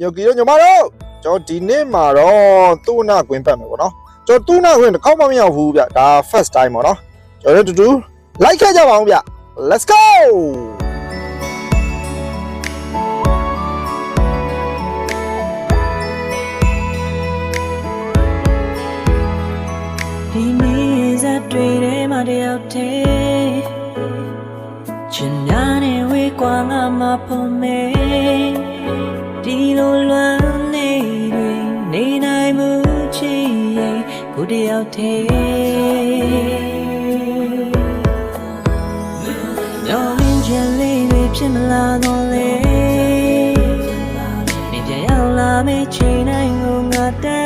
ညိုကီတို့ညီမတို့ကျွန်တော်ဒီနေ့မှာတော့သူ့နာကွင်းပတ်မယ်ပေါ့နော်ကျွန်တော်သူ့နာကွင်းတစ်ခေါက်မှမရောက်ဘူးဗျဒါ first time ပေါ့နော်ကျွန်တော်တို့တူတူ like ခဲ့ကြပါအောင်ဗျ let's go ဒီနေ့ဇက်တွေထဲမှာတယောက်တည်းချင်များနေဝေးကွာငါမဖို့မေ ဒီလိုလွမ်းနေတွေနေနိုင်မှုချီရင်ကိုတယောက်တည်းညောင်ရင်းချင်လေးတွေဖြစ်မလာတော့လေနေပြန်ရောက်လာမေးချိန်တိုင်းကိုငါတန်း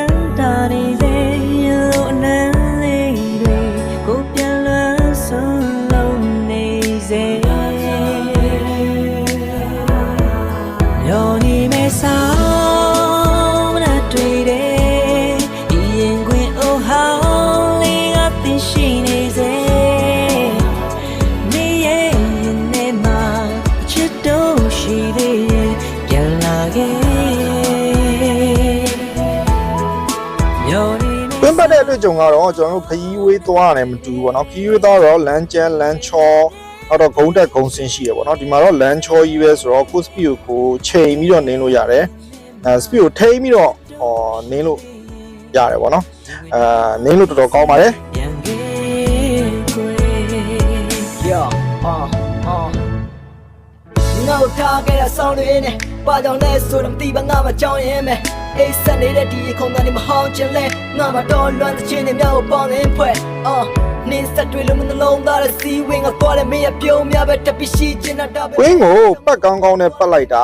ရှိနေစေနေရဲ့နေမှာချစ်တော့ရှိသေးရဲ့ပြန်လာခဲ့ညော်နေကွင်းပတ်တဲ့အတွေ့အကြုံကတော့ကျွန်တော်တို့ခရီးဝေးသွားရတယ်မတူဘူးပေါ့နော်ခရီးဝေးသွားတော့လမ်းကျန်းလမ်းချောနောက်တော့ဂုံးတက်ဂုံးဆင်းရှိရပေါ့နော်ဒီမှာတော့လမ်းချောကြီးပဲဆိုတော့ကို speed ကိုချိန်ပြီးတော့နင်းလို့ရတယ်အဲ speed ကိုထိန်းပြီးတော့ဟောနင်းလို့ရတယ်ပေါ့နော်အာနင်းလို့တော်တော်ကောင်းပါတယ် ကိုထားခဲ့တဲ့ဆောင်းတွေနဲ့ပါကြောင်လဲဆိုတော့မသိပါငါမကြောင်ရင်မဲ့အိတ်ဆက်နေတဲ့ဒီခုံတန်းနေမဟောင်းချင်လဲငါမတော်လွမ်းတဲ့ချင်းတွေမြောက်ကိုပေါင်းနေဖွဲ့အော်နင်းဆက်တွေလုံးမနှလုံးသားတဲ့စီးဝင်ကသွားတယ်မင်းရပြုံးများပဲတပိရှိချင်တာပဲကွင်းကိုပတ်ကောင်းကောင်းနဲ့ပတ်လိုက်တာ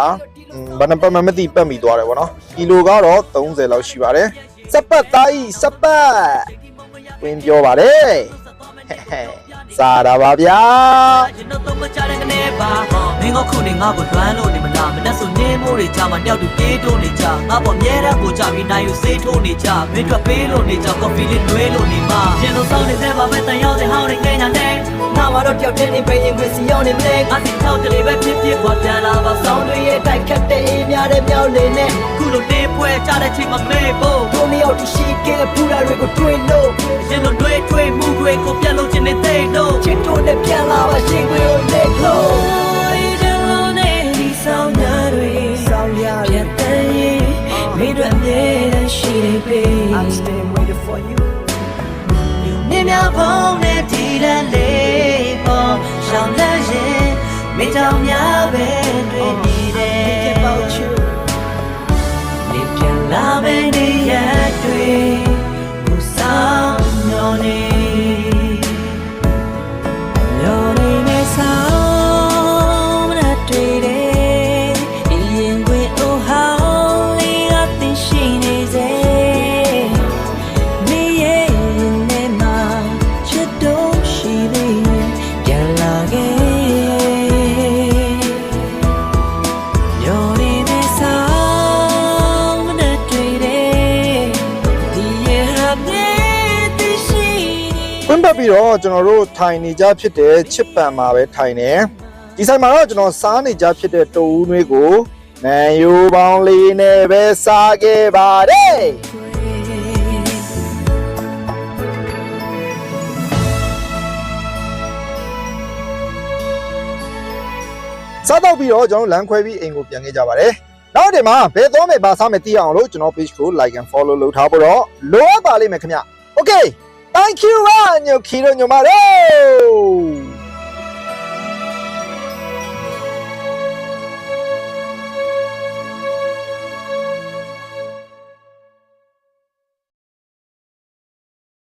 อืมဘယ်နှပတ်မှမသိပတ်မိသွားတယ်ပေါ့နော်ကီလိုကတော့30လောက်ရှိပါတယ်စပတ်သားကြီးစပတ်ကွင်းပြောပါတယ်ဟဲ့ဟဲ့စားတာပါဗျာရ င်တော့တော့မကြတဲ့ကနေပါမင်းကခုနေငါ့ကိုလွမ်းလို့နေမလားမနဲ့ဆိုနေမိုးတွေကြာမှတယောက်တူပြေးတိုးနေကြငါပေါ်မြဲတဲ့ကိုကြပြီးနိုင်ယူစေးထိုးနေကြမင်းတို့ပေးလို့နေကြကော်ဖီလေးနှွေးလို့နေမှာရင်တော့စောင်းနေတဲ့ပါပဲတန်ရောက်တဲ့ဟောင်းတွေငဲညာနေငါမတော့တယောက်တည်းနေပဲရင်ခွေစီရောက်နေမလဲငါစီထောက်တယ်လေးပဲဖြစ်ဖြစ်ကွာပြန်လာပါဆောဆောင်းင်းတွေတွေရဲ့တိုက်ခတ်တဲ့အေးများတဲ့မြောက်လေနဲ့ခုလိုတေးပွဲကြတဲ့ချိန်မှာမေးဖို့တို့နှစ်ယောက်တရှိခဲ့ဖူးတာတွေကိုတွေ့လို့ရင်တော့တွေးတွေးမှုတွေကိုပြန်လို့ချင်နေတဲ့တော့ချစ်တို့နဲ့ပြန်လာပါရှိခွေကိုလက်လို့ နေမြောက်ဖုံးနဲ့ဒီလန်လေးပေါ်ရှောင်းလက်ရင်မိတောင်များ နေကွင်းပတ်ပြီးတော့ကျွန်တော်တို့ထိုင်နေကြဖြစ်တဲ့ချစ်ပံမှာပဲထိုင်နေဒီဆိုင်မှာတော့ကျွန်တော်စားနေကြဖြစ်တဲ့တူဦးနွေးကိုနန်ယိုပေါင်းလေးနဲ့ပဲစားခဲ့ပါတယ်စားတော့ပြီးတော့ကျွန်တော်လမ်းခွဲပြီးအိမ်ကိုပြန်ခဲ့ကြပါတယ်နောက်ဒီမှာဘယ်သွားမယ်ဘာစားမယ်သိရအောင်လို့ကျွန်တော် page ကို like and follow လုပ်ထားဖို့တော့လိုအပ်ပါလိမ့်မယ်ခင်ဗျ Okay thank you ပါညိုခီတို့ညိုမတို့